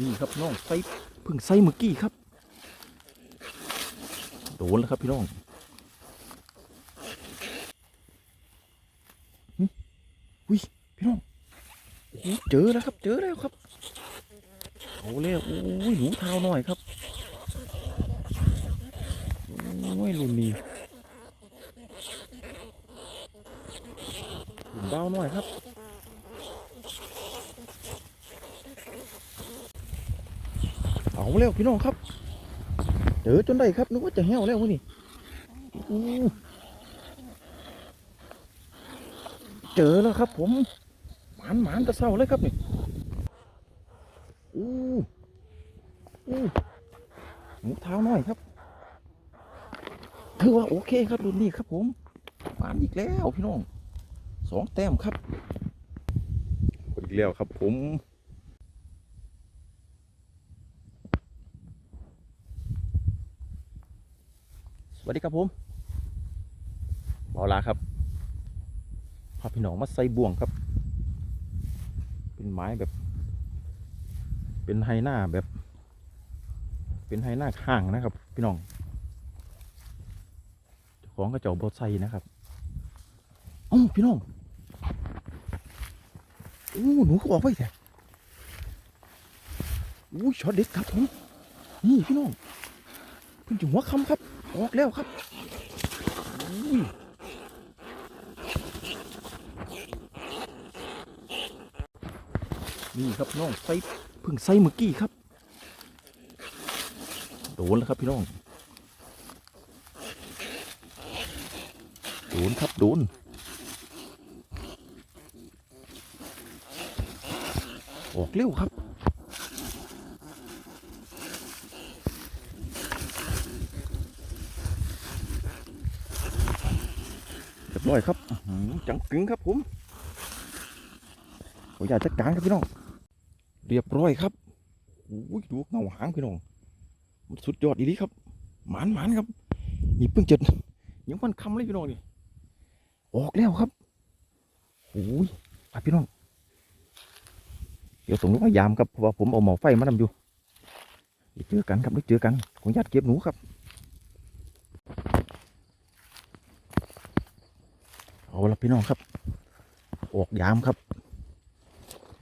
นี่ครับน้องไซเพึ่งไซเมื่อกี้ครับ โดนแล้วครับพี่น้องอุ้ยพี่น้องเจอแล้วครับเจอแล้วครับเอาแล้วโอ้ยหนูเท้าหน่อยครับโอ้ยรุ่นนี้รุ่เบาหน่อยครับ เอาแล้วพี่น้องครับเจอจนได้ครับนึกว่าจะแห้วแล้ววะนี่อู้เจอแล้วครับ ผมหมานหมานกระเซาเลยครับนี่อู้อู้หมูเท้าน้อยครับถือว่าโอเคครับรุ่นนี้ครับ ผมหมานอีกแล้วพี่น้องสองแต้มครับอีกแล้วครับผม สวัสดีครับผมบอลาครับพาพี่น้องมาใส่บ่วงครับ เป็นไม้แบบ เป็นไฮหน้าแบบ เป็นไฮหน้าข้างนะครับ พี่น้องของกระจ้าบอใส่นะครับอ้าพี่น้องโอ้หนูก็ออกไปแท้อู้ช็อตเด็ดครับผมนี่พี่น้องเพิ่งจะหัวคำครับ ออกแล้วครับนี่ครับน้องไซพึ่งไซเมื่อกี้ครับ โดนแล้วครับพี่น้อง โดนครับ โดน ออกเร็วครับ เรีย บร้อยครับจังกึ้งครับผมขออยากจัดการครับพี่น้อง เรียบร้อยครับโอ้ยดูเงาหางพี่น้อง มันสุดยอดอีนี้ครับ หมานหมานครับ นี่เพิ่งจะยังวันคำเลยพี่น้องนี่ ออกแล้วครับโอ้ยไปพี่น้อง เดี๋ยวส่งลูกมายามครับเพราะว่าผมเอาหมอไฟมาทำอยู่เดี๋ยวเจอกันครับเดี๋ยวเจอกัน ขออนุญาตเก็บหนูครับ เอาละพี่น้องครับ ออกยามครับ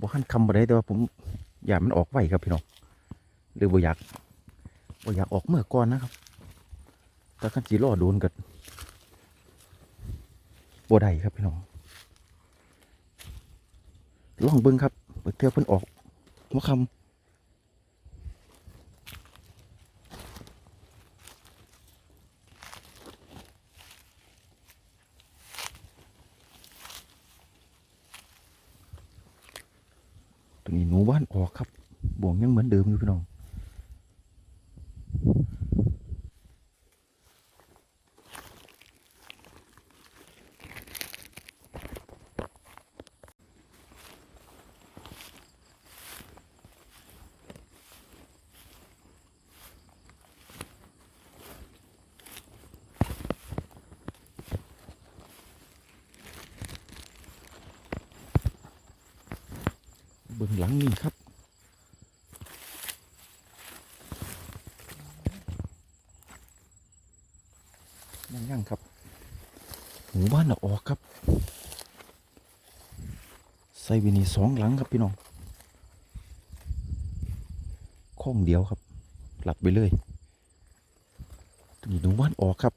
บ่ขั้นคำบ่ได้แต่ว่าผมอยากมันออกไวครับพี่น้องหรือบ่อยากบ่อยากออกเมื่อก่อนนะครับถ้าขั้นสีล่อโดนกัดบ่ได้ครับพี่น้องลองเบิ้งครับเปิดเทือเพิ่นออกหัวคำ นี้หนูบ้านออกครับบ่วงยังเหมือนเดิมอยู่พี่น้อง บื้องหลังนี่ครับยังยังครับ หมู่บ้านออกครับใส่วินีสองหลังครับพี่น้องข้องเดียวครับ หลับไปเลยตัวนี้หนูบ้านออกครับ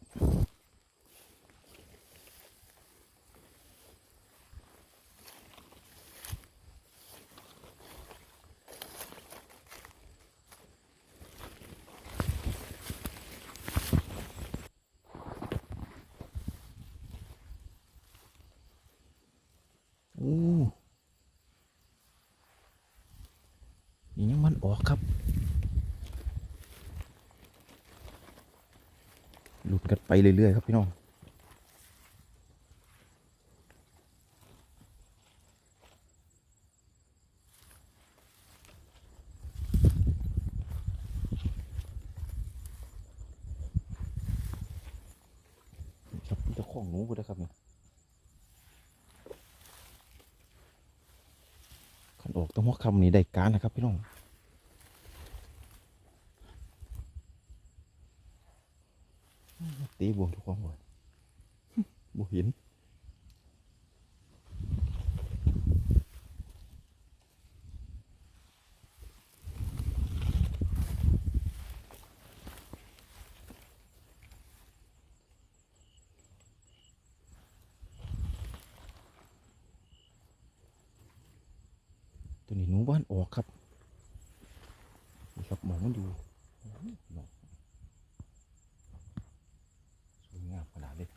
โอ้นี่ยังมันออกครับ หลุดกันไป เรื่อยๆครับพี่น้อง ครับเจ้าของหนูก็ได้ครับเนี่ย ขันออกต้องหัวคำนี้ได้การนะครับพี่น้อง ตีบวงทุกความบ่อยบ่เห็นตัวนี้หนูบ้านออกครับนี่ครับมองมันอยู่โอ้โหน้องสวยงามขนาดเลย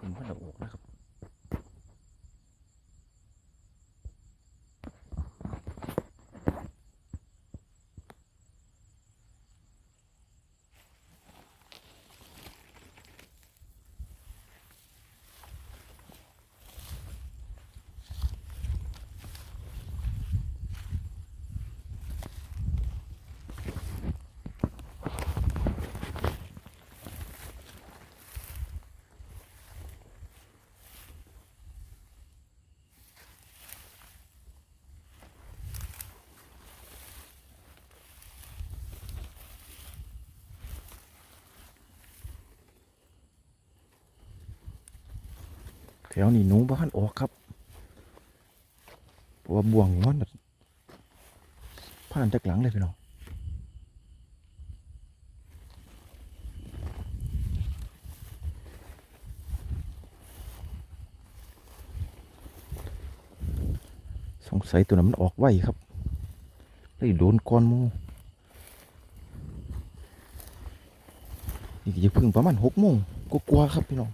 คุณบ้านออกนะครับ แถวนี้หนูบ้านออกครับเพราะว่าบ่วงนี่มันผ่านจากหลังเลยพี่น้องสงสัยตัวนั้นมันออกไวครับเลยโดนก้อนมูนี่ก็จะพึ่งประมาณหกโมงกว่าๆครับพี่น้อง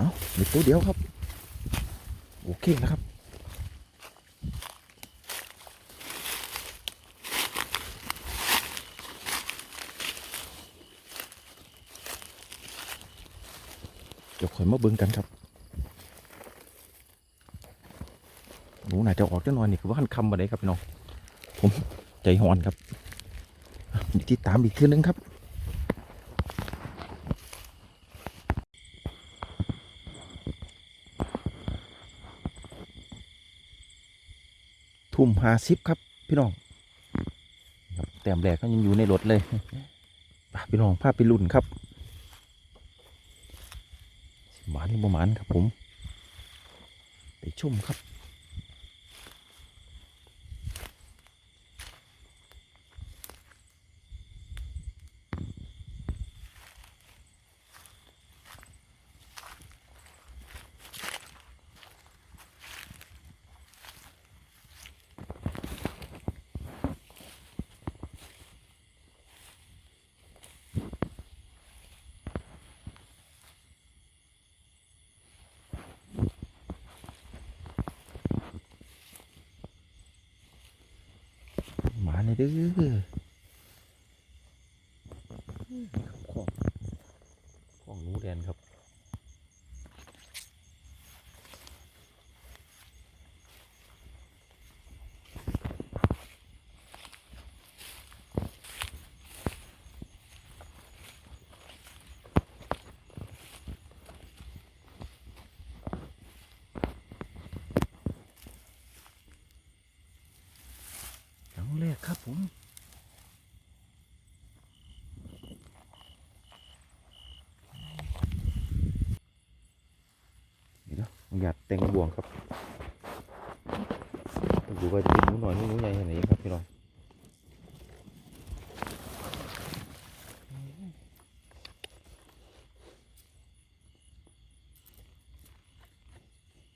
เอาเด็กตัวเดียวครับ โอเคแล้วครับ เดี๋ยวคอยมาเบิ่งกันครับหนูน่าจะออกจังหน่อยนี่คือว่าขันคำมาได้ครับพี่น้อง ผมใจหอนครับดีติดตามอีกทีนึงครับ มหาซิปครับ พี่น้องแต้มแรกก็ยังอยู่ในรถเลยพี่น้องพาไปรุ่นครับสิหมานหรือบ่หมานครับผม ไปชมครับ หมาเลยเด้อ ของของนูแดนครับ ครั้งแรกครับผม นี่เนาะอยากแต่งบ่วงครับต้องดูว่าจะเป็นหนูหน่อยหนูใหญ่ขนาดไหนครับพี่น้อง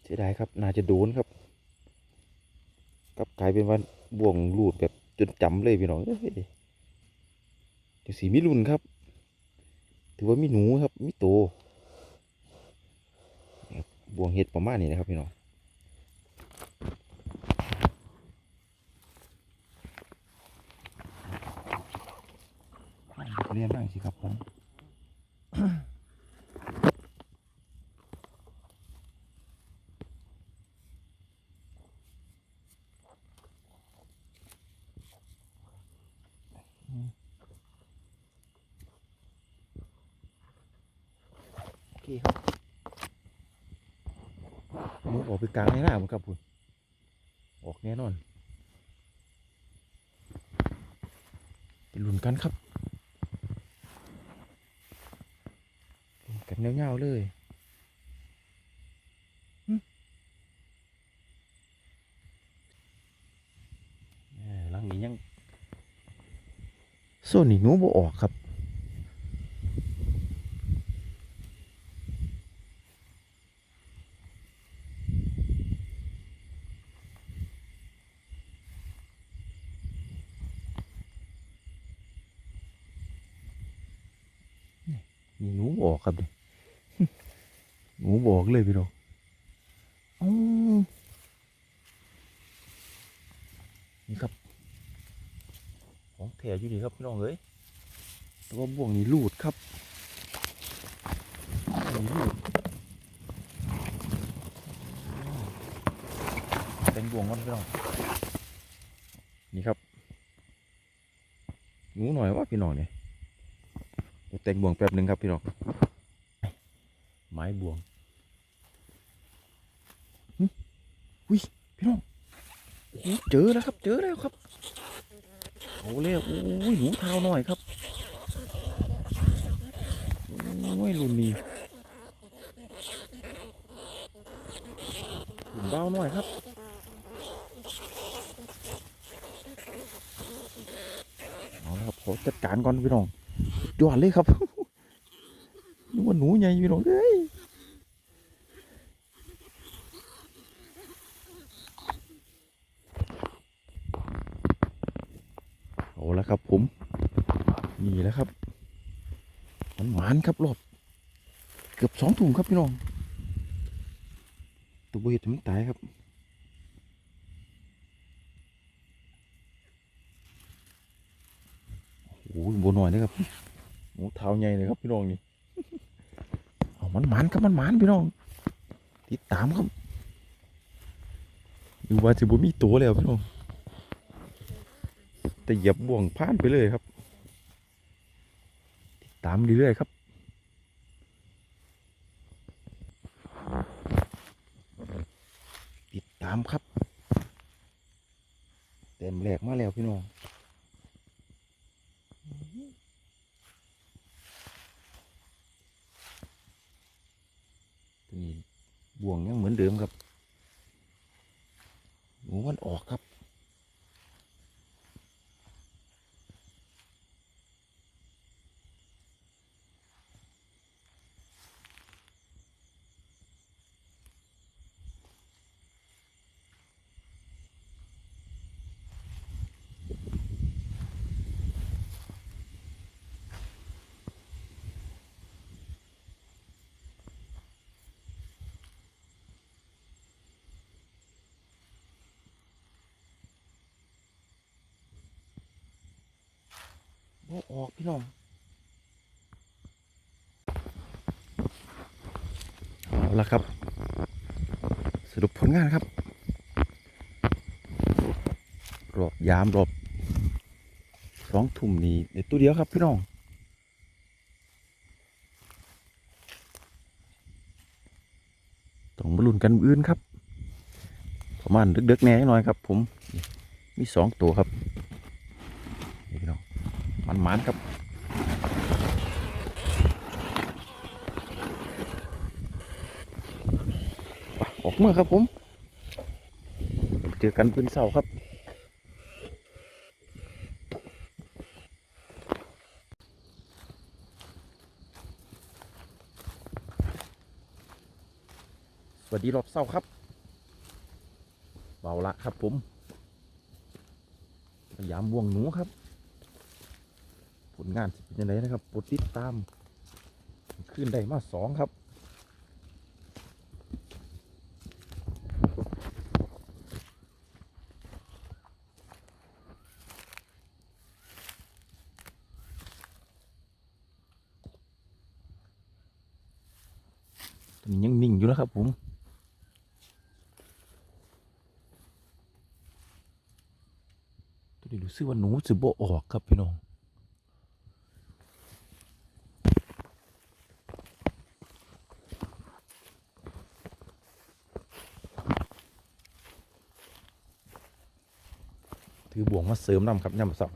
เสียดายครับ น่าจะโดนครับกลับกลายเป็นว่าบ่วงรูดแบบจนจำเลยพี่น้องเดี๋ยวสีมีรุ่นครับ ถือว่ามีหนูครับ มีโต บวงเห็ดประมาณนี้นะครับพี่น้องเรียนบ้างสิครับผมเคครับ ออกไปกลางในหน้ามันครับคุณออกแน่นอนไปลุ้นกันครับลุ้นกันเงาๆเลยหึเอ้ยหลังนี้ยังส่วนนี้หนูบ่ออกครับ มีหนูบอกครับดิหนูบอกเลยพี่น้องอ๋อนี่ครับ ของแถอยู่นี่ครับพี่น้องเอ้ยแต่ว่าบ่วงนี่รูดครับบ่วงนี่รูดเป็นบ่วงก่อนพี่น้อง นี่ครับหนูหน่อยว่าพี่น้องเนี่ยเดี๋ยวแต่งบ่วงแป๊บหนึ่งครับพี่น้องไม้บวงอุ้ยพี่น้องเจอแล้วครับ เจอแล้วครับเอาแล้วโอ้ยหนูเท้าหน่อยครับโอ้ยรุ่นนี้หนูเบ้าหน่อยครับเอาละครับขอจัดการก่อนพี่น้องยอดเลยครับนึกว่าหนูใหญ่พี่น้องเอ้ยเอาละครับผมนี่แหล้วครับ มันหวาน ครับรอบเกือบสองถุงครับพี่น้องตัวเบ็ดมันตายครับโอ้โหบัวหน่อยนะครับหมูเท้าใหญ่เลยครับพี่น้องนี่เอามันหมันครับมันหมันพี่น้อง ติดตามครับดูว่าจะบ่มีตัวแล้วพี่น้องแต่เหยียบบ่วงผ่านไปเลยครับ ติดตามเรื่อยๆครับ ตามครับ เต็มแหลกมาแล้วพี่น้องตัวนี้บ่วงยังเหมือนเดิมครับหมูมันออกครับ บ่ ออกพี่น้องเอาละครับ สรุปผลงานครับ รอบยามรอบสองทุ่มนี้ในตัวเดียวครับพี่น้องต้องมาลุ้นกันมื้ออื่นครับ ประมาณดึกๆแน่หน่อยครับ ผมมีสองตัวครับ มันมันครับออกเมื่อครับผมเจอกันปืนเสาครับสวัสดีรอบเสาครับ เบาละครับผมพยายามบ่วงหนูครับ ลงานสิเป็นยังไงนะครับโปรดติดตามขึ้นได้มาสองครับตัวนี้ยังนิ่งอยู่นะครับผมตัวนี้รู้สึกว่าหนูจะบ่ออกครับพี่น้อง น ถือบ่วง มาเสริมนำครับย่ำสับ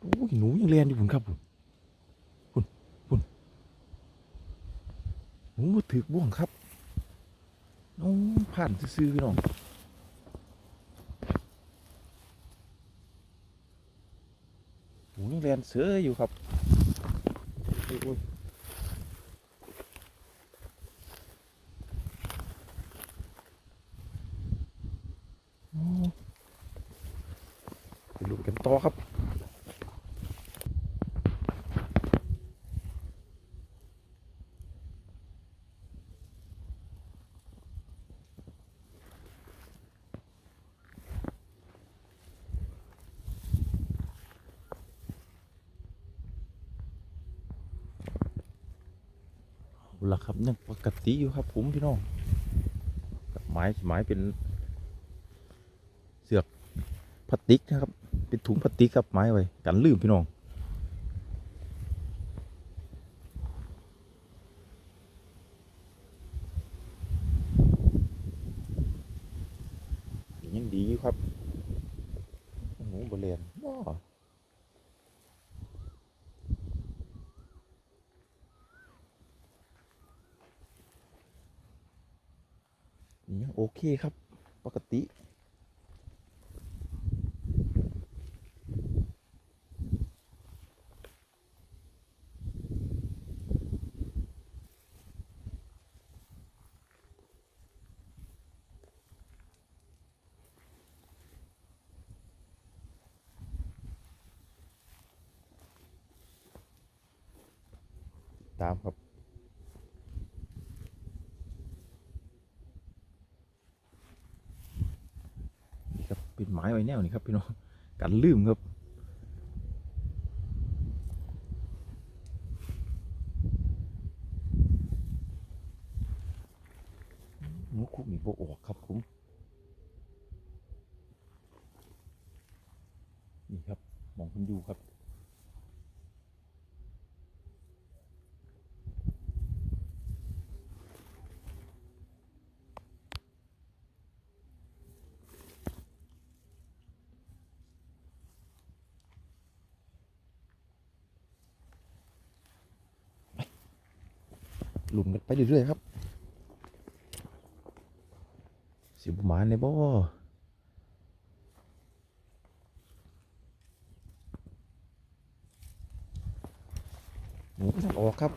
โอ้ยหนูยังเรียนอยู่ผมครับผมคุณคุณหนูมาถือบ่วงครับน้องผ่านซื่อๆพี่น้อง หมูยังเรีย นเสืออยู่ครับโอ้ยโอ้ยโอ้ไปดูกันต่อครับ เอาละครับยังปก ติอยู่ครับผมพี่น้องกับไม้ไม้เป็นเสือกพลาสติกนะครับ เป็นถุงพลาสติกครับไม้ไว้กันลืมพี่น้องดีอยู่ครับหนูบเรียนว้า ยังโอเคครับปกติ ตามครับ นี่ ไม้ไว้แนวนี่ครับพี่น้องกันลืมครับ หมูคุกนี่บออกครับผม นี่ครับมองคุณดูครับ หลุมกันไปเรื่อยๆครับสิบหมาในบ่หนูออกครับ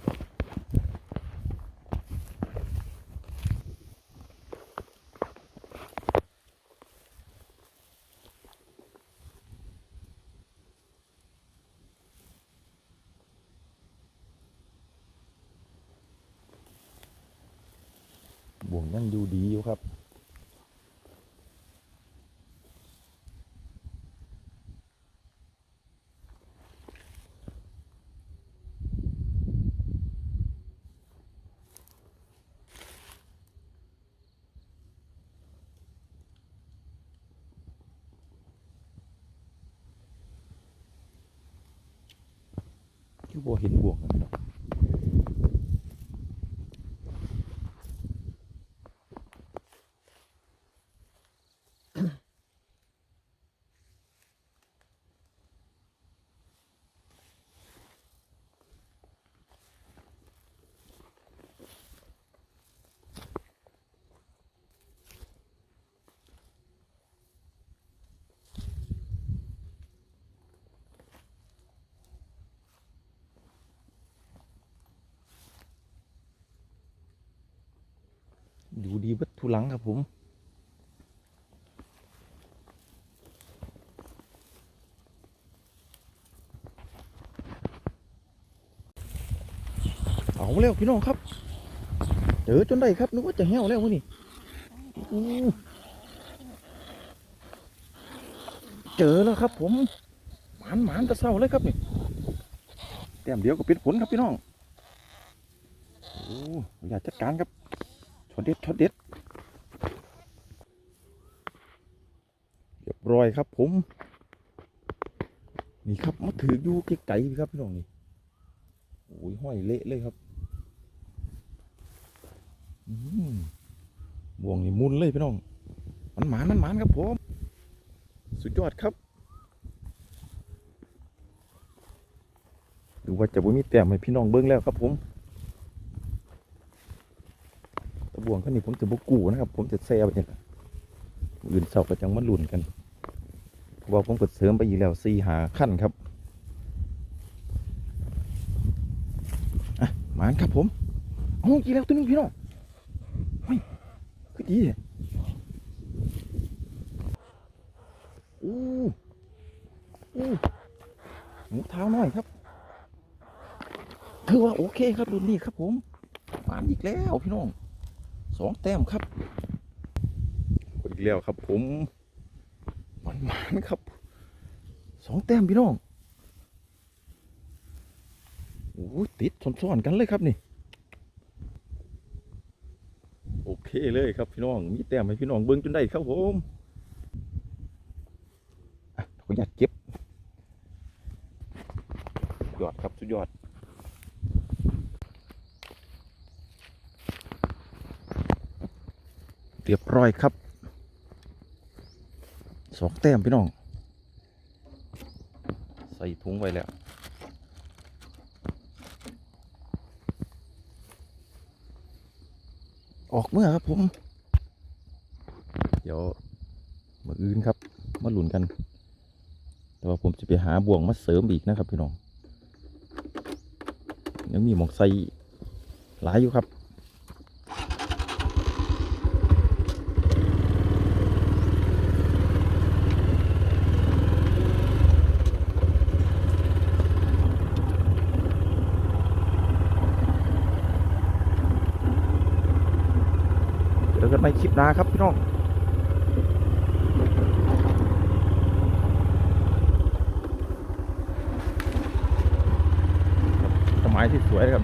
ยังอยู่ดีอยู่ครับคือบ่เห็นบ่วงนะพี่น้อง ดูดีเบัดทุลังครับผมเอาแล้วพี่น้องครับเจอจนได้ครับนึกว่าจะแห้วแล้ววะนี่เจอแล้วครับผมหมานหมานตะเศร้าเลยครับนี่แต้มเดียวก็เป็นผลครับพี่น้องโอ้อยากจัดการครับ เด็ดช็อตเด็ดเร้อยครับผม นี่ครับมาถืออยู่ไกลๆครับพี่น้องนี่โอ้ยห้อยเละเลยครับอืมบ่วงนี่มุนเลยพี่น้อง มันหมานมันหมานครับผม สุดยอดครับดูว่าจะบ่มีแต้มให้พี่น้องเบิ้งแล้วครับผมตะ บวงขั้นนี้ผมจะบกูนะครับ ผมจะแซ่ไปเนี่ยอื่นเสาก็จังมาลุ่นกันเพราะว่าผมก็เสริมไปอีกแล้วสี่หาขั้นครับอะหมานครับผมเอากี่แล้วตัวนึงพี่น้องเฮ้ยคือดีอะอู้อู้หมูเท้าน้อยครับถือว่าโอเคครับรุ่นนี้ครับผมหมานอีกแล้วพี่น้อง สองแต้มครับอีกแล้วครับ ผมหมานหมานครับสองแต้มพี่น้องโอ้ยติดซ้อนๆกันเลยครับนี่ โอเคเลยครับพี่น้อง มีแต้มให้พี่น้องเบิ้งจนได้ครับผมอะขออนุญาตเก็บสุดยอดครับสุดยอด เรียบร้อยครับสองแต้มพี่น้อง ใส่ถุงไว้แล้วออกเมื่อครับผม เดี๋ยวมาอื่นครับ มาหลุนกัน แต่ว่าผมจะไปหาบ่วงมาเสริมอีกนะครับพี่น้องยังมีหมองใส่หลายอยู่ครับ เนาครับพี่น้องต้นไม้ที่สวยครับ